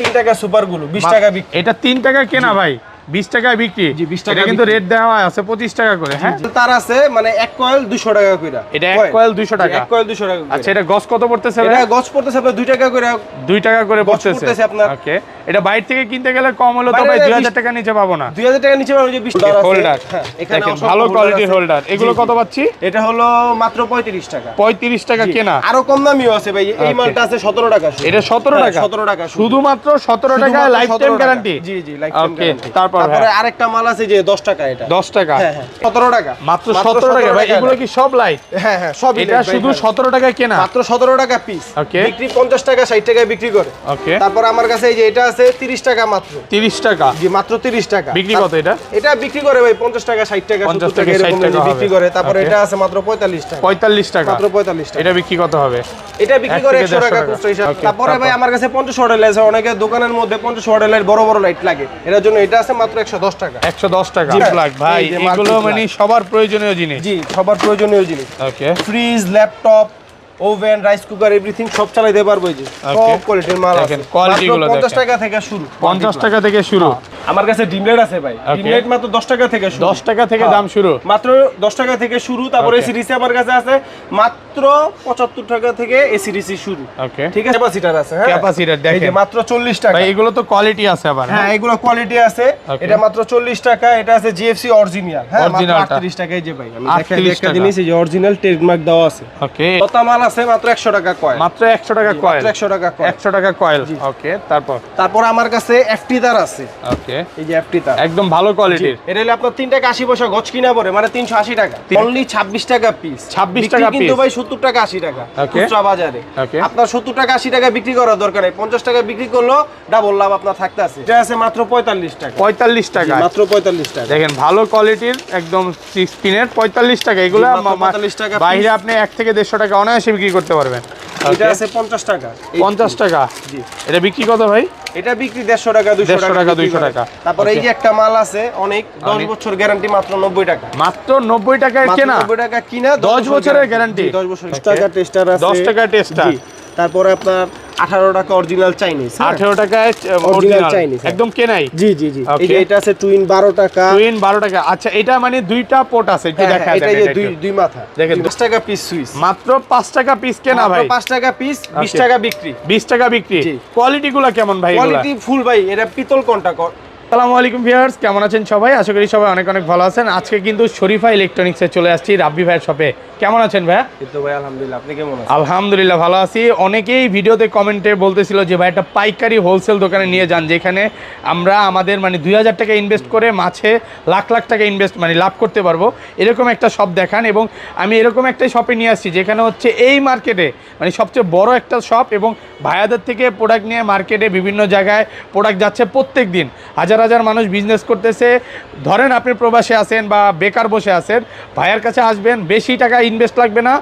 তিন টাকা সুপারগুলো বিশ টাকা বিক্রি। এটা তিন টাকা কেনা ভাই বিশ টাকায় বিক্রি। জি, 20 টাকা কিন্তু রেট দেওয়া আছে পঁচিশ টাকা করে হ্যাঁ? তার আছে মানে এক কয়েল দুশো টাকা করে এটা এক কয়েল। 200 টাকা। এক কয়েল দুশো টাকা আচ্ছা এটা গছ কত পড়তেছে এটা গছ পড়তেছে আপনার দুই টাকা করে দুই টাকা করে পড়তেছে। আপনার। ওকে এটা বাইরে থেকে কিনতে গেলে কম হলো তো ভাই দুই বিশ- হাজার টাকা নিচে পাবো না। দুই হাজার টাকা নিচে ওই যে বিশ হোল্ডার দেখেন ভালো কোয়ালিটির হোল্ডার এগুলো কত পাচ্ছি? এটা হলো মাত্র পঁয়ত্রিশ টাকা। পঁয়ত্রিশ টাকা কেনা। আরও কম দামিও আছে ভাই এই মালটা আছে সতেরো টাকা শুধু। এটা সতেরো হ্যাঁ, টাকা। 17 টাকা শুধু। শুধুমাত্র সতেরো টাকা লাইফ টাইম গ্যারান্টি জি জি লাইফ টাইম গ্যারান্টি তারপর তারপরে হ্যাঁ। আরেকটা মাল আছে যে দশ টাকা এটা। দশ টাকা। হ্যাঁ হ্যাঁ সতেরো টাকা। মাত্র সতেরো টাকা। ভাই এগুলো কি সব লাইট হ্যাঁ হ্যাঁ সব এটা শুধু সতেরো টাকায় কেনা? মাত্র সতেরো টাকা পিস Okay. বিক্রি পঞ্চাশ টাকা ষাট টাকায় বিক্রি করে। ওকে তারপর আমার কাছে এই যে এটা আছে তিরিশ টাকা মাত্র। তিরিশ টাকা? জি মাত্র তিরিশ টাকা। বিক্রি কত এটা? এটা বিক্রি করে ভাই পঞ্চাশ টাকা ষাট টাকা 50 টাকা 60 এরকম বিক্রি করে তারপর এটা আছে মাত্র পঁয়তাল্লিশ টাকা। পঁয়তাল্লিশ টাকা? মাত্র পঁয়তাল্লিশ টাকা। এটা বিক্রি কত হবে? এটা বিক্রি করে থেকে একশো দেড়শো টাকা টাকা। খুচরা হিসাবে। তারপরে ভাই আমার কাছে পঞ্চাশ ওয়াটের লাইট আছে। অনেকে দোকানের মধ্যে পঞ্চাশ ওয়াটের লাইট বড় বড় লাইট লাগে। এটার জন্য এটা আছে মাত্র একশো দশ টাকা। একশো দশ টাকা। জি। ব্ল্যাক ভাই এগুলো মানে সবার প্রয়োজনীয় জিনিস। জি সবার প্রয়োজনীয় জিনিস। Okay fridge laptop oven rice cooker everything সব চালাইতে পারব এই যে। সব কোয়ালিটির মাল আছে। গুলো 50 টাকা থেকে শুরু। পঞ্চাশ টাকা থেকে শুরু। আমার কাছে ডিম লাইট আছে ভাই। ডিম Okay. লাইট মাত্র 10 টাকা থেকে শুরু। দশ টাকা থেকে হ্যাঁ। দাম শুরু। মাত্র 10 টাকা থেকে শুরু। তারপরে. সিরিজে আমার কাছে আছে। মাত্র 75 টাকা থেকে এসি ডিসি শুরু। ওকে ঠিক আছে? ক্যাপাসিটার আছে হ্যাঁ। এই দেখেন। যে মাত্র 40 টাকা। ভাই এগুলো তো কোয়ালিটি আছে আবার হ্যাঁ এগুলো কোয়ালিটি আছে। এটা মাত্র 40 টাকা। এটা আছে জিএফসি অরিজিনাল হ্যাঁ মাত্র Original টা। 38 টাকায় যে ভাই। আমি 38 দেখাই একটা জিনিস এই যে অরিজিনাল ট্রেডমার্ক দেওয়া আছে। ওকে কত মাল আছে মাত্র 100 টাকা কয় মাত্র একশো টাকা কয়েল। 100 টাকা কয়েল। একশো টাকা কয়েল। ওকে তারপর? তারপর আমার কাছে এফটি তার আছে। ওকে এই যে এফটি তার। একদম ভালো কোয়ালিটির এটা হলে আপনার তিন টাকা আশি পয়সা গছ কিনা পড়ে মানে তিনশো আশি টাকা। অনলি ছাব্বিশ টাকা পিস 26 টাকা কিন্তু ভাই সত্তর টাকা আশি টাকা খুচরা বাজারে. আপনার সত্তর টাকা আশি টাকা বিক্রি করার দরকার নেই। পঞ্চাশ টাকা বিক্রি করলেও ডাবল লাভ আপনার থাকতে আছে। এটা আছে মাত্র পঁয়তাল্লিশ টাকা। পঁয়তাল্লিশ টাকা। মাত্র পঁয়তাল্লিশ টাকা। দেখেন ভালো কোয়ালিটির একদম সিক্স পিনের পঁয়তাল্লিশ টাকা। এগুলো জি, মাত্র 45 টাকা বাইরে আপনি এক থেকে দেড়শো টাকা অনায়াসে বিক্রি করতে পারবেন। এটা আছে পঞ্চাশ টাকা। এই- পঞ্চাশ টাকা? জি। এটা বিক্রি কত ভাই? এটা বিক্রি দেড়শো টাকা দুইশো টাকা, 200 টাকা। তারপরে এই যে একটা মাল আছে অনেক দশ অনেক। বছর গ্যারান্টি মাত্র নব্বই টাকা। মাত্র নব্বই টাকায় কেনা? 90 টাকা কিনা 10 বছরের গ্যারান্টি. টাকা টেস্টার আছে। 10 টাকা tester। তারপরে আপনার আঠারো টাকা অরিজিনাল চাইনিজ আঠেরো টাকায় অরিজিনাল হ্যাঁ। একদম কেনাই। জি জি জি। এটা আছে টুইন বারো টাকা। টুইন বারো টাকা। আচ্ছা এটা মানে দুইটা পোর্ট আছে একটু হ্যাঁ, দেখা হ্যাঁ, এটা যে দুই দুই মাথা। দেখেন। দশ টাকা পিস সুইচ মাত্র পাঁচ টাকা পিস কেনা ভাই। পাঁচ টাকা পিস বিশ টাকা বিক্রি। বিশ টাকা বিক্রি। কোয়ালিটি গুলা কেমন ভাই? কোয়ালিটি ফুল ভাই এটা পিতল কোনটা আসসালামু আলাইকুম ভিউয়ার্স কেমন আছেন সবাই? আশা করি সবাই অনেক অনেক ভালো আছেন। আজকে কিন্তু শরীফা ইলেকট্রনিক্সে চলে আসছি রাব্বি ভাইয়ের শপে কেমন আছেন ভাইয়া? কিন্তু ভাই আলহামদুলিল্লাহ। আপনি কেমন আছেন? আলহামদুলিল্লাহ ভালো আছি। অনেকেই ভিডিওতে কমেন্টে বলতেছিল যে ভাই একটা পাইকারি হোলসেল দোকানে নিয়ে যান যেখানে আমরা আমাদের মানে দুই হাজার টাকা ইনভেস্ট করে মাছে লাখ লাখ টাকা ইনভেস্ট মানে লাভ করতে পারব। এরকম একটা শপ দেখান এবং আমি এরকম একটা শপে নিয়ে আসছি যেখানে হচ্ছে এই মার্কেটে মানে সবচেয়ে বড় একটা শপ এবং ভাইয়াদের থেকে প্রোডাক্ট নিয়ে মার্কেটে বিভিন্ন জায়গায় প্রোডাক্ট যাচ্ছে প্রত্যেক দিন হাজার হাজার হাজার মানুষ বিজনেস করতেছে। ধরেন আপনি প্রবাসে আছেন বা বেকার বসে আছেন ভাইয়ার কাছে আসবেন বেশি টাকা ইনভেস্ট লাগবে না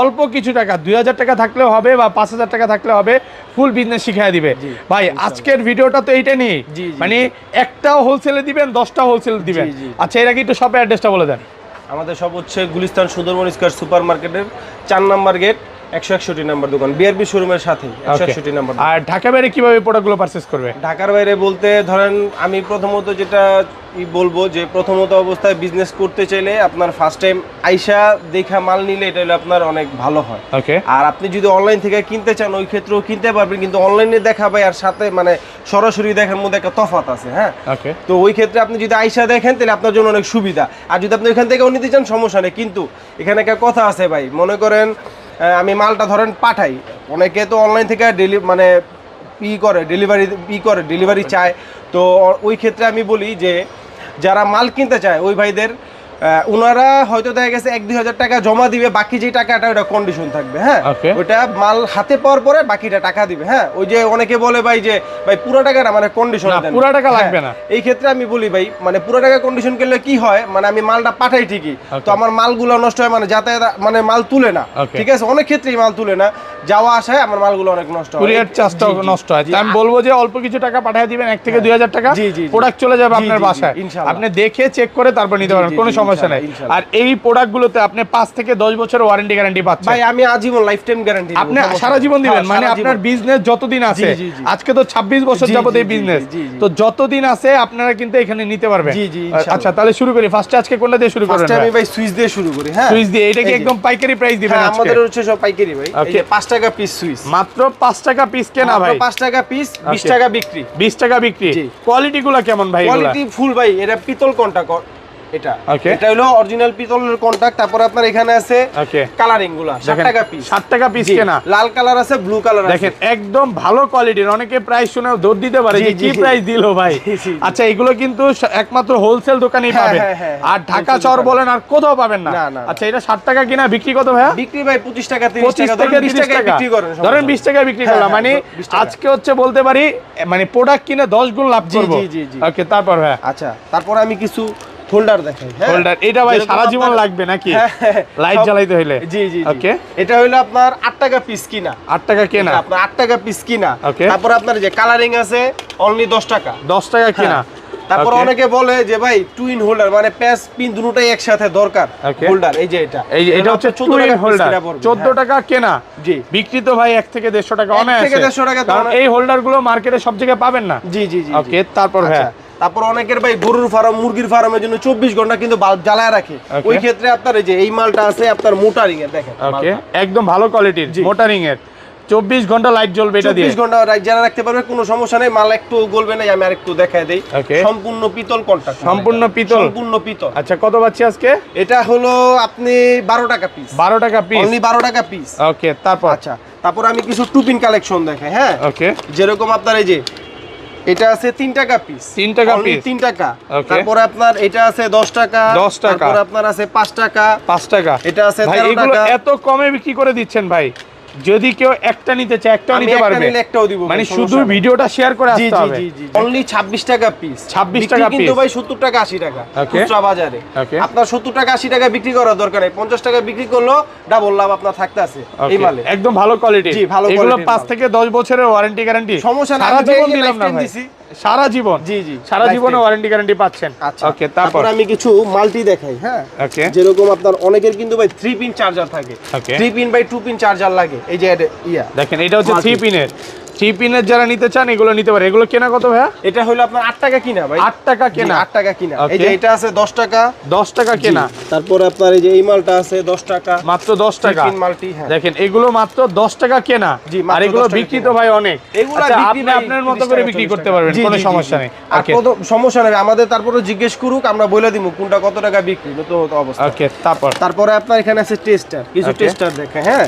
অল্প কিছু টাকা দুই হাজার টাকা থাকলেও হবে বা পাঁচ হাজার টাকা থাকলে হবে ফুল বিজনেস শিখিয়ে দিবে। ভাই আজকের ভিডিওটা তো এইটা নিয়ে। মানে একটাও হোলসেলে দিবেন দশটা হোলসেল দিবেন। আচ্ছা এর আগে একটু শপের অ্যাড্রেসটা বলে দেন। আমাদের সব হচ্ছে গুলিস্তান সুন্দরবন স্কোয়ার সুপার মার্কেটের চার নাম্বার গেট একশো একষট্টি নাম্বার দোকান বিআরবি শোরুমের সাথে একশো. একষট্টি নাম্বার আর ঢাকা বাইরে কীভাবে প্রোডাক্টগুলো পারচেস করবে? ঢাকার বাইরে বলতে ধরেন আমি প্রথমত যেটা বলব যে প্রথমত অবস্থায় বিজনেস করতে চাইলে আপনার ফার্স্ট টাইম আইসা দেখা মাল নিলে এটা হলে আপনার অনেক ভালো হয়। ওকে আর আপনি যদি অনলাইন থেকে কিনতে চান ওই ক্ষেত্রেও কিনতে পারবেন কিন্তু অনলাইনে দেখা ভাই আর সাথে মানে সরাসরি দেখার মধ্যে একটা তফাৎ আছে হ্যাঁ? ওকে তো ওই ক্ষেত্রে আপনি যদি আইসা দেখেন তাহলে আপনার জন্য অনেক সুবিধা। আর যদি আপনি ওইখান থেকেও নিতে চান সমস্যা নেই। কিন্তু এখানে একটা কথা আছে ভাই মনে করেন আমি মালটা ধরেন পাঠাই। অনেকে তো অনলাইন থেকে ডেলি মানে পি করে ডেলিভারি পি করে ডেলিভারি চায়। তো, ওই ক্ষেত্রে আমি বলি যে, যারা মাল কিনতে চায়, ওই ভাইদের ওনারা হয়তো দেখা গেছে এক দুই হাজার টাকা জমা দিবে বাকি যে টাকাটা ওটা কন্ডিশন থাকবে হ্যাঁ. ওইটা মাল হাতে পাওয়ার পরে বাকিটা টাকা দিবে হ্যাঁ? ওই যে অনেকে বলে ভাই যে ভাই পুরো টাকাটা মানে কন্ডিশন না, পুরো টাকা লাগবে না। এই ক্ষেত্রে আমি বলি ভাই মানে পুরো টাকা কন্ডিশন করলে কি হয় মানে আমি মালটা পাঠাই ঠিকই। তো আমার মালগুলো নষ্ট হয় মানে যাতায়াত মানে মাল তুলে না। ঠিক আছে? অনেক ক্ষেত্রেই মাল তুলে না। যাওয়া আসায় আমার মালগুলো অনেক নষ্ট হয়। কুরিয়ার চার্জটাও নষ্ট হয়। আমি বলব যে অল্প কিছু টাকা পাঠিয়ে দিবেন এক থেকে দুই হাজার টাকা। প্রোডাক্ট চলে যাবে আপনার বাসায়। আপনি দেখে চেক করে তারপর নিতে জি, পারবেন কোনো সমস্যা নেই। আর এই প্রোডাক্টগুলোতে আপনি পাঁচ থেকে দশ বছর ওয়ারেন্টি গ্যারান্টি পাচ্ছেন। ভাই আমি আজীবন লাইফ টাইম গ্যারান্টি আপনি সারা জীবন দিবেন মানে আপনার বিজনেস যতদিন আছে। আজকে তো 26 বছর যাবত এই বিজনেস। তো যতদিন আছে আপনারা কিন্তু এখানে নিতে পারবেন। আচ্ছা তাহলে শুরু করি। ফার্স্টে আজকে কোনটা দিয়ে শুরু করবেন আমি ভাই সুইচ দিয়ে শুরু করি হ্যাঁ। সুইচ দিয়ে এটা কি একদম পাইকারি প্রাইস দিবেন হ্যাঁ আমাদের হচ্ছে সব পাইকারি ভাই। 5 টাকা পিস সুইচ মাত্র 5 টাকা পিস কেনা ভাই। 5 টাকা পিস 20 টাকা বিক্রি। 20 টাকা বিক্রি। কোয়ালিটিগুলো কোয়ালিটি গুলা কেমন ভাই কোয়ালিটি ফুল ভাই এরা পিতল কন্টাক্ট এটা। এটা হলো অরিজিনাল পিতলের কন্টাক্ট তারপর আপনার এখানে আছে কালারিংগুলা 60 টাকা পিস 60 টাকা পিস কেনা। লাল কালার আছে ব্লু কালার আছে। দেখেন একদম ভালো কোয়ালিটির অনেকে প্রাইস শুনে দৌড় দিতে পারে যে কি প্রাইস দিল ভাই? জি, জি, জি। আচ্ছা এগুলো কিন্তু একমাত্র হোলসেল দোকানেই হ্যাঁ, পাবেন। হ্যাঁ, হ্যাঁ, আর ঢাকা চর বলেন আর কোথাও পাবেন না। আচ্ছা এটা 60 টাকা কিনা বিক্রি কত ভাইয়া? বিক্রি ভাই 25 টাকা 30 পঁচিশ টাকা থেকে ধরেন 20 টাকা। বিক্রি করেন ধরেন বিশ টাকায় বিক্রি করলাম। মানে আজকে হচ্ছে বলতে পারি মানে প্রোডাক্ট কিনে দশ গুণ লাভ করব। ওকে তারপর ভাইয়া। আচ্ছা তারপর আমি কিছু হোল্ডার দেখাই হ্যাঁ? হোল্ডার এটা ভাই সারা জীবন লাগবে নাকি? হ্যাঁ, হ্যাঁ, লাইট জ্বালাইতে হইলে। জি জি ওকে এটা হলো আপনার 8 টাকা পিস কিনা। আট টাকা কেনা? আপনার 8 টাকা পিস কিনা। তারপর আপনার যে কালারিং আছে অনলি 10 টাকা। দশ টাকা কেনা? হ্যাঁ। তারপর অনেকে বলে যে ভাই টুইন হোল্ডার মানে প্যাস পিন দুটোই একসাথে দরকার হোল্ডার এই যে এটা। এই এটা হচ্ছে 14 টাকা হোল্ডার কিনা পড়বে, চোদ্দ হ্যাঁ। টাকা কেনা? জি। বিক্রি তো ভাই এক থেকে দেড়শো টাকা এক অনেক থেকে 150 টাকা কারণ এই হোল্ডারগুলো মার্কেটে সব জায়গায় পাবেন না। জি জি জি ওকে তারপর আচ্ছা, হ্যাঁ। তারপর অনেকের ভাই গরুর ফার্ম মুরগির ফার্মের জন্য চব্বিশ ঘণ্টা কিন্তু বাল্ব জ্বালায় রাখে। ওই ক্ষেত্রে আপনার এই যে এই মালটা আছে আপনার মোটারিং এর দেখেন একদম ভালো কোয়ালিটির মোটারিং এর। চব্বিশ ঘণ্টা লাইট জ্বলবে এটা দিয়ে? চব্বিশ ঘণ্টা জ্বালা রাখতে পারবে কোনো সমস্যা নেই। মাল একটু গলবে না আমি আর একটু দেখায় দেই। সম্পূর্ণ পিতল কন্টাক্ট সম্পূর্ণ পিতল? সম্পূর্ণ পিতল। আচ্ছা কত পাচ্ছি আজকে? এটা হলো আপনি বারো টাকা পিস বারো টাকা পিস অনলি বারো টাকা পিস ওকে তারপর? আচ্ছা তারপর আমি কিছু টুপিন কালেকশন দেখাই হ্যাঁ? ওকে যেরকম আপনার এই যে এটা আছে তিন টাকা পিস 3 টাকা piece? তিন টাকা। তারপর আপনার এটা আছে দশ টাকা। 10 টাকা। তারপরে আপনার আছে পাঁচ টাকা। পাঁচ টাকা। এটা আছে ভাই 13 এগুলো টাকা। এত কমে বিক্রি করে দিচ্ছেন ভাই। যদি কেউ একটা নিতে চায় একটাও নিতে পারবে। একটাও দিব মানে শুধু ভিডিওটা শেয়ার করে আসতে হবে। জি জি অনলি 26 টাকা পিস 26 টাকা পিস কিন্তু ভাই 70 টাকা 80 টাকা খুচরা বাজারে। আপনার 70 টাকা 80 টাকা বিক্রি করার দরকার নেই। 50 টাকা বিক্রি করল ডাবল লাভ আপনার থাকতে আছে এই মালে। একদম ভালো কোয়ালিটি জি, ভালো কোয়ালিটি এগুলো quality-র পাঁচ থেকে দশ বছরের ওয়ারেন্টি গ্যারান্টি সমস্যা সারা আমি জীবন দিলাম না ভাই। সারা জীবন? জি, জি, সারা জীবনে ওয়ারেন্টি গ্যারান্টি পাচ্ছেন? আচ্ছা। ওকে তারপর? আমি কিছু মাল্টি দেখাই হ্যাঁ? ওকে যেরকম আপনার অনেকের কিন্তু ভাই 3 পিন চার্জার থাকে। Okay. 3 pin by 2 pin charger লাগে। এই যে ইয়া। দেখেন এটা হচ্ছে Multi। থ্রি পিনের থ্রি পিনের যারা নিতে চান এগুলো নিতে পারে। এগুলো কেনা কত ভাইয়া? এটা হলো আপনার 8 টাকা কিনা ভাই? আট টাকা কেনা। 8 টাকা কিনা। এই যে এটা আছে 10 টাকা। দশ টাকা কেনা। তারপরে আপনার এই যে এই মালটা আছে 10 টাকা। মাত্র দশ টাকা। পিন হ্যাঁ। দেখেন এগুলো মাত্র দশ টাকা কেনা। আর এগুলো বিক্রি তো ভাই অনেক। এগুলা আচ্ছা, আপনি আপনার মতো করে বিক্রি করতে পারবেন কোনো সমস্যা নেই। আর সমস্যা নেই। আমাদের তারপরে জিজ্ঞেস করুক আমরা বলে দিব কোনটা কত টাকা বিক্রি। নতুন অবস্থা। ওকে তারপর। তারপরে আপনার এখানে আছে টেস্টার কিছু টেস্টার দেখে হ্যাঁ?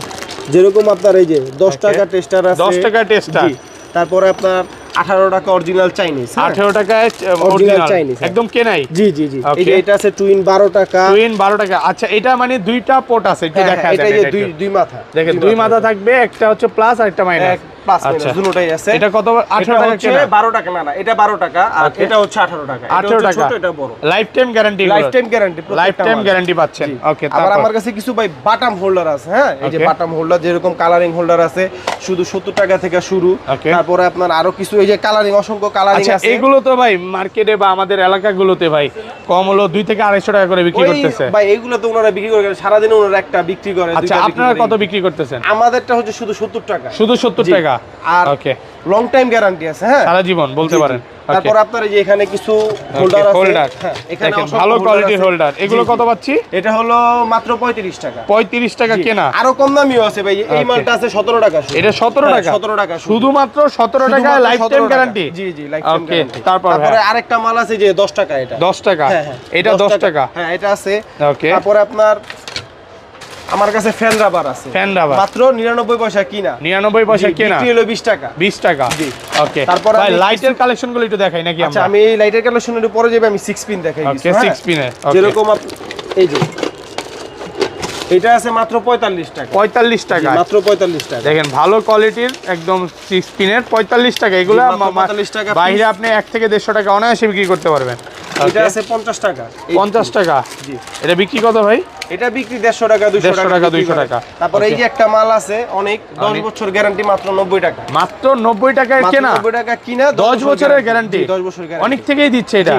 যেরকম আপনার এই যে 10 Okay. টাকা টেস্টার আছে। 10 টাকা টেস্টার তারপরে আপনার 18 টাকা অরিজিনাল চাইনিজ আঠারো টাকায় অরিজিনাল হ্যাঁ। একদম কেনাই? জি জি জি। এই যে এটা আছে টুইন 12 টাকা। টুইন বারো টাকা। আচ্ছা এটা মানে দুইটা পোট আছে একটু হ্যাঁ, দেখা হ্যাঁ, এটা দুই দুই মাথা। দেখেন দুই মাথা। থাকবে একটা হচ্ছে প্লাস আর একটা মাইনাস প্লাস আচ্ছা। মাইনাস আছে। এটা কত? আঠেরো এটা টাকা হচ্ছে 12 টাকা না না এটা 12 টাকা আর এটা হচ্ছে 18 টাকা। 18 টাকা। ছোট এটা বড়। Lifetime guarantee lifetime guarantee lifetime guarantee পাচ্ছেন। ওকে আবার আমার কাছে কিছু ভাই বাটাম হোল্ডার আছে হ্যাঁ? এই যে বাটাম হোল্ডার যেরকম কালারিং হোল্ডার আছে শুধু 70 টাকা থেকে শুরু। তারপরে আপনার আরও কিছু এই যে কালারিং অসংখ্য কালারিং আচ্ছা আছে। এগুলো তো ভাই মার্কেটে বা আমাদের এলাকাগুলোতে ভাই কম হলো দুই থেকে আড়াইশো টাকা করে বিক্রি করতেছে। ভাই এগুলো তো ওনারা বিক্রি করে সারা দিনে ওনারা একটা বিক্রি করে আচ্ছা আপনারা কত বিক্রি করতেছেন? আমাদেরটা হচ্ছে শুধু 70 টাকা। শুধু সত্তর জি। টাকা? আর ওকে লং টাইম গ্যারান্টি আছে হ্যাঁ? সারা জীবন বলতে। পারেন। তারপর আপনার যে এখানে কিছু হোল্ডার আছে হোল্ডার হ্যাঁ এখানে ভালো কোয়ালিটির হোল্ডার এগুলো। কত পাচ্ছি? এটা হলো মাত্র 35 টাকা। পঁয়ত্রিশ টাকা কেনা। আরও কম দামিও আছে ভাই এই মালটা আছে 17 টাকা শুধু। এটা সতেরো হ্যাঁ, টাকা? 17 টাকা শুধুমাত্র সতেরো টাকা লাইফ টাইম গ্যারান্টি জি জি লাইফ টাইম গ্যারান্টি তারপর তারপরে হ্যাঁ আরেকটা মাল আছে যে 10 টাকা এটা। দশ টাকা? এটা দশ টাকা। হ্যাঁ এটা আছে। ওকে তারপরে আপনার আমার কাছে ফ্যান রাবার আছে। Fan rubber. মাত্র 99 পয়সা কিনা। নিরানব্বই পয়সা জি, কেনা? বিক্রি হলো 20 টাকা। বিশ টাকা? জি। ওকে তারপর ভাই লাইটের কালেকশনগুলো একটু দেখাই নাকি আমরা? আচ্ছা আমি এই লাইটের কালেকশনের পরে যাবে আমি 6 পিন দেখাই ওকে কিছু, সিক্স হ্যাঁ? পিনের যেরকম এই যে। এটা আছে মাত্র 45 টাকা। পঁয়তাল্লিশ জি, টাকা। মাত্র 45 টাকা। দেখেন ভালো কোয়ালিটির একদম সিক্স পিনের পঁয়তাল্লিশ টাকা। এগুলো মাত্র 45 টাকা বাইরে আপনি এক থেকে দেড়শো টাকা অনায়াসে বিক্রি করতে পারবেন। এটা আছে 50 টাকা। এই- পঞ্চাশ টাকা? জি। এটা বিক্রি কত ভাই? এটা বিক্রি দেড়শো টাকা দুইশো 150 টাকা টাকা, 200 টাকা। তারপরে এই যে একটা মাল আছে অনেক দশ অনেক। বছর গ্যারান্টি মাত্র নব্বই টাকা। মাত্র নব্বই টাকায় কেনা? 90 টাকা কিনা দশ বছরের গ্যারান্টি। দশ বছর গ্যারান্টি। অনেক থেকেই দিচ্ছে এটা।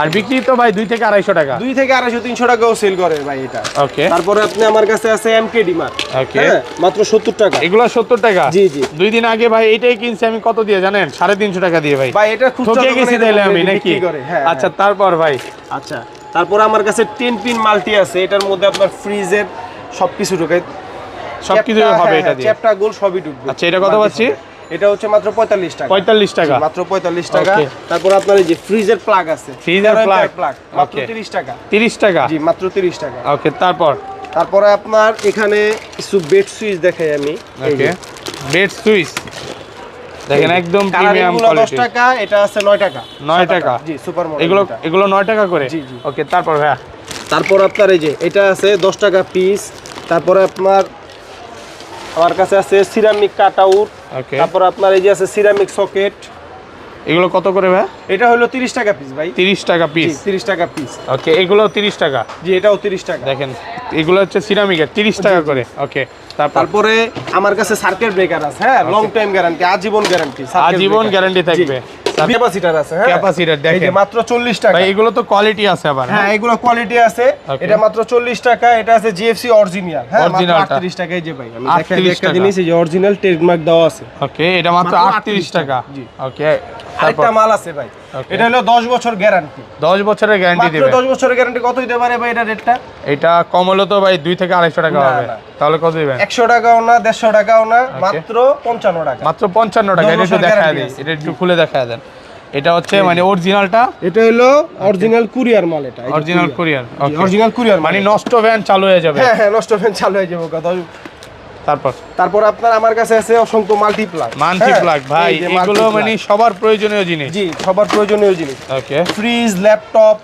আর। বিক্রি তো ভাই দুই থেকে আড়াইশো টাকা। দুই থেকে আড়াইশো তিনশো টাকাও সেল করে ভাই এটা। ওকে তারপরে আপনি আমার কাছে আছে এমকে ডিমার Okay. মাত্র সত্তর টাকা। এগুলো সত্তর টাকা? জি, জি। দুই দিন আগে ভাই এটাই কিনছি আমি কত দিয়ে জানেন? সাড়ে তিনশো টাকা দিয়ে ভাই। ভাই এটা খুচরা গেছি আমি নাকি? হ্যাঁ, আচ্ছা হ্যাঁ। তারপর ভাই। আচ্ছা। তারপরে আমার কাছে টেন পিন মাল্টি আছে এটার মধ্যে আপনার ফ্রিজের সবকিছু ঢুকে সবকিছু হবে হ্যাঁ, এটা দিয়ে। চ্যাপটা গোল সবই ঢুকবে। আচ্ছা, এটা কত পাচ্ছি? এটা হচ্ছে মাত্র পঁয়তাল্লিশ টাকা। পঁয়তাল্লিশ টাকা। মাত্র পঁয়তাল্লিশ টাকা। তারপর আপনার এই যে ফ্রিজের প্লাগ আছে। ফ্রিজের plug, প্লাগ। মাত্র Okay. তিরিশ টাকা। তিরিশ টাকা? জি মাত্র তিরিশ টাকা। ওকে তারপর? তারপরে আপনার এখানে কিছু বেড সুইচ দেখাই আমি। ওকে বেড সুইচ দেখেন একদম প্রিমিয়াম কোয়ালিটি টাকা এটা আছে 9 টাকা। 9 টাকা। জি সুপার মডেল এগুলো এগুলো 9 টাকা করে? জি, জি। ওকে তারপর ভাইয়া? তারপর আপনার এই যে এটা আছে দশ টাকা পিস তারপরে আপনার আমার কাছে আছে সিরামিক কাটাউট ওকে তারপর আপনার এই যে আছে সিরামিক সকেট এগুলো কত করে ভাইয়া এটা হলো তিরিশ টাকা পিস ভাই। তিরিশ টাকা পিস তিরিশ টাকা পিস ওকে এগুলো তিরিশ টাকা। জি এটাও তিরিশ টাকা। দেখেন এগুলো হচ্ছে সিরামিকের তিরিশ টাকা করে। ওকে তারপরে আমার কাছে সার্কিট ব্রেকার আছে হ্যাঁ? লং টাইম গ্যারান্টি আজীবন গ্যারান্টি আজীবন guarantee থাকবে। ক্যাপাসিটার আছে হ্যাঁ? এই দেখেন। যে মাত্র চল্লিশ টাকা। ভাই এগুলো তো কোয়ালিটি আছে আবার হ্যাঁ এগুলো কোয়ালিটি আছে। এটা মাত্র চল্লিশ টাকা এটা আছে জিএফসি অরিজিনাল হ্যাঁ? মাত্র Original টা। আটত্রিশ টাকায় যে ভাই আমি দেখাই একটা জিনিস এই যে অরিজিনাল ট্রেডমার্ক দেওয়া আছে। ওকে এটা মাত্র মাত্র আটত্রিশ 38 টাকা জি। ওকে আরেকটা মাল আছে ভাই। এটা হলো দশ বছর গ্যারান্টি দশ বছরের গ্যারান্টি দেবে। দশ বছরের গ্যারান্টি কত দিতে পারে ভাই এটা রেটটা এটা কম হলো তো ভাই দুই থেকে আড়াইশো টাকা হবে। তাহলে কত দিবেন? একশো টাকাও না দেড়শো টাকাও না মাত্র পঞ্চান্ন টাকা। মাত্র পঞ্চান্ন টাকা। দশ এটা একটু বছর দেখা দিই। এটা একটু খুলে দেখা দেন। এটা হচ্ছে মানে অরিজিনালটা এটা হলো অরিজিনাল কুরিয়ার মাল এটা। অরিজিনাল কোরিয়ান অরিজিনাল কুরিয়ার মানে নষ্ট ভ্যান চালু হয়ে যাবে। হ্যাঁ হ্যাঁ নষ্ট ফ্যান চালু হয়ে যাবে। তারপর? তারপর আপনার আমার কাছে আছে অসংখ্য প্লাগ ভাই এগুলো মানে সবার প্রয়োজনীয় জিনিস। জি সবার প্রয়োজনীয় জিনিস। Okay fridge laptop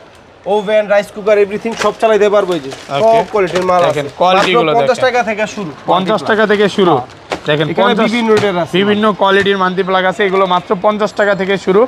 oven rice cooker everything সব চালাইতে পারব এই যে। সব কোয়ালিটির মাল আছে। দেখেন, quality গুলো 50 টাকা থেকে শুরু। পঞ্চাশ টাকা থেকে শুরু। দেখেন এখানে বিভিন্ন বিভিন্ন কোয়ালিটির মান্তি প্লাগ আছে এগুলো মাত্র পঞ্চাশ টাকা থেকে শুরু।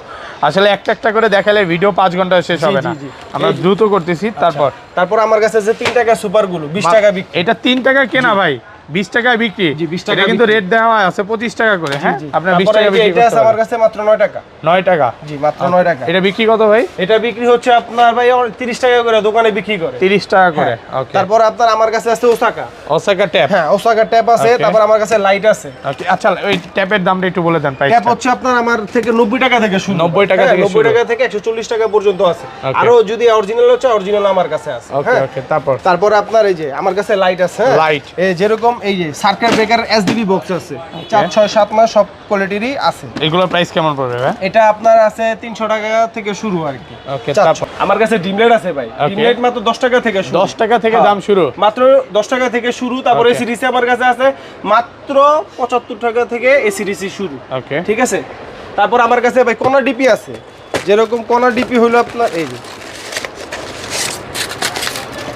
আসলে একটা একটা করে দেখালে ভিডিও পাঁচ ঘণ্টা শেষ হবে না। আমরা দ্রুত করতেছি তারপর। তারপর আমার কাছে আছে 3 টাকা সুপারগুলো 20 টাকা এটা তিন টাকা কেনা ভাই। বিশ টাকায় বিক্রি। জি, 20 টাকা এটা কিন্তু রেট দেওয়া আছে পঁচিশ টাকা করে হ্যাঁ? আপনার বিশ তারপরে টাকা বিক্রি এটা আছে আমার কাছে মাত্র 9 টাকা। নয় টাকা? জি মাত্র 9 টাকা। এটা বিক্রি কত ভাই? এটা বিক্রি হচ্ছে আপনার ভাই 30 টাকা করে দোকানে বিক্রি করে। তিরিশ টাকা করে ওকে তারপর আপনার আমার কাছে আছে ওসাকা। ওসাকা ট্যাপ হ্যাঁ ওসাকা ট্যাপ আছে তারপর আমার কাছে লাইট আছে। ওকে আচ্ছা ওই ট্যাপের দামটা একটু বলে দেন প্রাইস ট্যাপ হচ্ছে আপনার আমার থেকে 90 টাকা থেকে শুরু। 90 টাকা হ্যাঁ, থেকে 90 টাকা থেকে 140 টাকা পর্যন্ত আছে. আরও যদি অরিজিনাল হচ্ছে অরিজিনাল আমার কাছে আছে। ওকে হ্যাঁ। ওকে তারপর? তারপরে আপনার এই যে আমার কাছে লাইট আছে হ্যাঁ? Light। এই যেরকম এই যে সার্কিট ব্রেকার এসডিবি বক্স আছে। চার ছয় সাত মাস সব কোয়ালিটিরই আছে। এগুলোর প্রাইস কেমন পড়বে ভাই? এটা আপনার আছে তিনশো টাকা থেকে শুরু আর কি। ওকে আমার কাছে ডিমলেট আছে ভাই। Okay. ডিমলেট মাত্র দশ টাকা থেকে শুরু। দশ টাকা থেকে হ্যাঁ। দাম শুরু? মাত্র দশ টাকা থেকে শুরু তারপরে. সিরিজে আমার কাছে আছে। মাত্র পঁচাত্তর টাকা থেকে এই সিরিজই শুরু। ওকে ঠিক আছে? তারপর আমার কাছে ভাই কোনা ডিপি আছে। যেরকম কোনা ডিপি হলো আপনার এই যে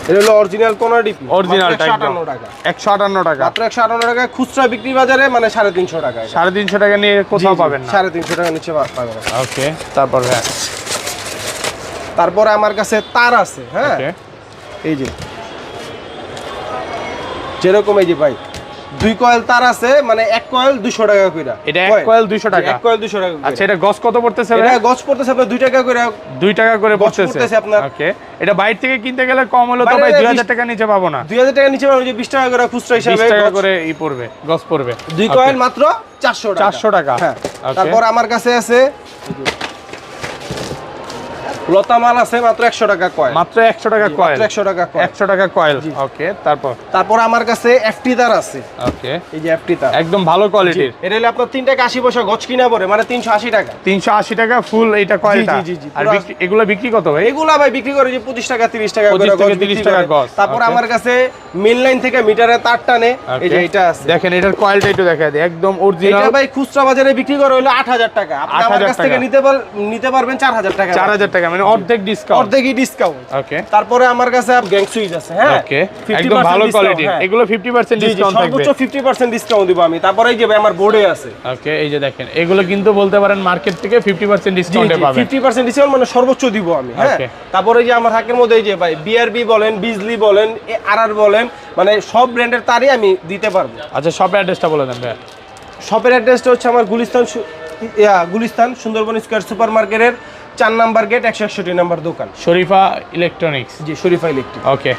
এটা হলো অরিজিনাল কোনা ডিপি। অরিজিনালটা টাকা। একশো আটান্ন টাকা। মাত্র একশো আটান্ন টাকা খুচরা বিক্রি বাজারে মানে সাড়ে তিনশো টাকা এটা। সাড়ে তিনশো টাকা নিয়ে কোথাও পাবেন না। সাড়ে তিনশো টাকা নিচে পাবেন। ওকে তারপর হ্যাঁ। তারপরে আমার কাছে তার আছে হ্যাঁ? এই যে। যেরকম এই যে ভাই দুই কয়েল তার আছে মানে এক কয়েল দুশো টাকা কইরা। এটা এক কয়েল? 200 টাকা? এক কয়েল দুশো টাকা আচ্ছা এটা গস কত পড়তেছে এটা গছ পড়তেছে আপনার দুই টাকা করে দুই টাকা করে পড়তেছে। আপনার। ওকে। এটা বাইরে থেকে কিনতে গেলে কম হলো তো ভাই দুই বিশ- হাজার টাকা নিচে পাবো না। দুই হাজার টাকা নিচে পাবেন যে বিশ টাকা করে খুচরা হিসাবে টাকা করে ই পড়বে গস পড়বে। দুই কয়েল মাত্র চারশো টাকা। 400 টাকা। হ্যাঁ। তারপর আমার কাছে আছে লতা মাল আছে মাত্র একশো টাকা কয়েল। মাত্র একশো টাকা কয়েল। মাত্র একশো টাকা কয়েল। একশো টাকা কয়েল। ওকে তারপর? তারপর আমার কাছে এফটি তার আছে। ওকে। এই যে এফটি তার। একদম ভালো কোয়ালিটির এটা হলে আপনার তিন টাকা আশি পয়সা গছ কিনা পড়ে মানে তিনশো আশি টাকা। তিনশো আশি টাকা ফুল এইটা কয়েলটা। জি, জি, আর পুরা- বিক্রি- কত ভাই? এগুলা ভাই বিক্রি করে যে পঁচিশ টাকা তিরিশ টাকা করে থেকে গজ 30 টাকা গজ, তারপর আমার কাছে মেন লাইন থেকে মিটারে তার টানে এই যে এটা আছে। দেখেন এটার কয়েলটা একটু দেখা দেয় একদম এটা অরিজিনাল ভাই খুচরা বাজারে বিক্রি করে হলো আট হাজার টাকা। আপনি আমার কাছ থেকে নিতে নিতে পারবেন চার হাজার টাকা। চার হাজার টাকা। মানে অর্ধেক ডিসকাউন্ট অর্ধেকই ডিসকাউন্ট ওকে তারপরে আমার কাছে গ্যাং সুইচ আছে হ্যাঁ? ওকে একদম ভালো কোয়ালিটি হ্যাঁ। এগুলো 50% জি, জি, ডিসকাউন্ট থাকবে। সর্বোচ্চ ফিফটি পার্সেন্ট ডিসকাউন্ট দিব আমি। তারপরে এই যে ভাই আমার বোর্ডে আছে। ওকে এই যে দেখেন এগুলো কিন্তু বলতে পারেন মার্কেট থেকে 50% ডিসকাউন্টে পাবেন। ফিফটি পার্সেন্ট ডিসকাউন্ট মানে সর্বোচ্চ দিব আমি হ্যাঁ? তারপরে এই যে আমার হাকের মধ্যে এই যে ভাই বিআরবি বলেন বিজলি বলেন আর আর বলেন মানে সব ব্র্যান্ডের তারই আমি দিতে পারব। আচ্ছা সব অ্যাড্রেসটা বলে দেন ভাই শপের অ্যাড্রেসটা হচ্ছে আমার গুলিস্তান গুলিস্তান সুন্দরবন স্কোয়ার সুপার মার্কেটের চার নাম্বার গেট একশো একষট্টি নাম্বার দোকান। শরীফা ইলেকট্রনিক্স। জি শরীফা ইলেকট্রিক ওকে